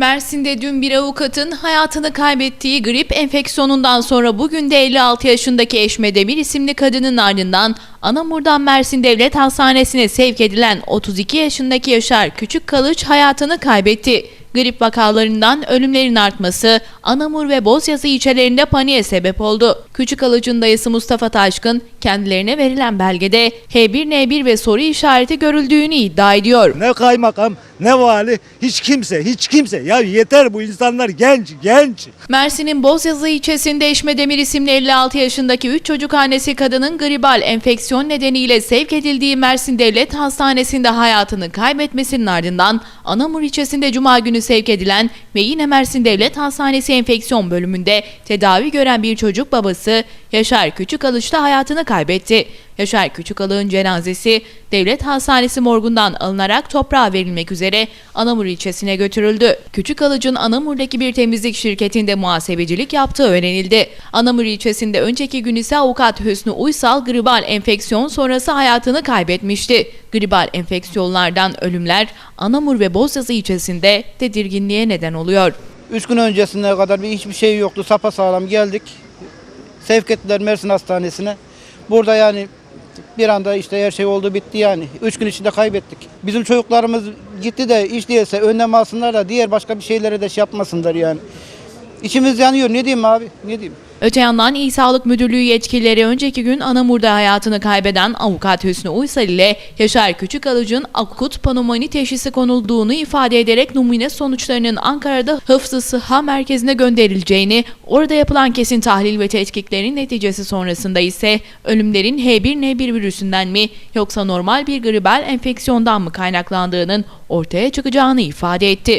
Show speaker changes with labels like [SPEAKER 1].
[SPEAKER 1] Mersin'de dün bir avukatın hayatını kaybettiği grip enfeksiyonundan sonra bugün de 56 yaşındaki Eşme Demir isimli kadının ardından Anamur'dan Mersin Devlet Hastanesi'ne sevk edilen 32 yaşındaki Yaşar Küçük Kalıç hayatını kaybetti. Grip vakalarından ölümlerin artması Anamur ve Bozyazı ilçelerinde paniğe sebep oldu. Küçük Alıcı'nın dayısı Mustafa Taşkın kendilerine verilen belgede H1N1 ve soru işareti görüldüğünü iddia ediyor.
[SPEAKER 2] Ne kaymakam ne vali hiç kimse hiç kimse. Ya yeter bu insanlar genç genç.
[SPEAKER 1] Mersin'in Bozyazı ilçesinde Eşme Demir isimli 56 yaşındaki 3 çocuk annesi kadının gribal enfeksiyon nedeniyle sevk edildiği Mersin Devlet Hastanesi'nde hayatını kaybetmesinin ardından Anamur ilçesinde Cuma günü sevk edilen ve yine Mersin Devlet Hastanesi enfeksiyon bölümünde tedavi gören bir çocuk babası Yaşar Küçükalıç'ta hayatını kaybetti. Yaşar Küçükalıç'ın cenazesi Devlet Hastanesi morgundan alınarak toprağa verilmek üzere Anamur ilçesine götürüldü. Küçükalıç'ın Anamur'daki bir temizlik şirketinde muhasebecilik yaptığı öğrenildi. Anamur ilçesinde önceki gün ise avukat Hüsnü Uysal gribal enfeksiyon sonrası hayatını kaybetmişti. Gribal enfeksiyonlardan ölümler Anamur ve Bozyazı ilçesinde tedirginliğe neden oluyor.
[SPEAKER 3] Üç gün öncesine kadar bir hiçbir şey yoktu. Sapa sağlam geldik. Sevk ettiler Mersin Hastanesi'ne. Burada yani bir anda işte her şey oldu bitti yani. Üç gün içinde kaybettik. Bizim çocuklarımız gitti de iş değilse önlem alsınlar da diğer başka bir şeylere de şey yapmasınlar yani. İçimiz yanıyor ne diyeyim abi ne diyeyim.
[SPEAKER 1] Öte yandan İl Sağlık Müdürlüğü yetkilileri önceki gün Anamur'da hayatını kaybeden avukat Hüsnü Uysal ile Yaşar Küçükalıcı'nın akut pnömoni teşhisi konulduğunu ifade ederek numune sonuçlarının Ankara'da Hıfzı Sıha Merkezi'ne gönderileceğini, orada yapılan kesin tahlil ve tetkiklerin neticesi sonrasında ise ölümlerin H1N1 virüsünden mi yoksa normal bir gribal enfeksiyondan mı kaynaklandığının ortaya çıkacağını ifade etti.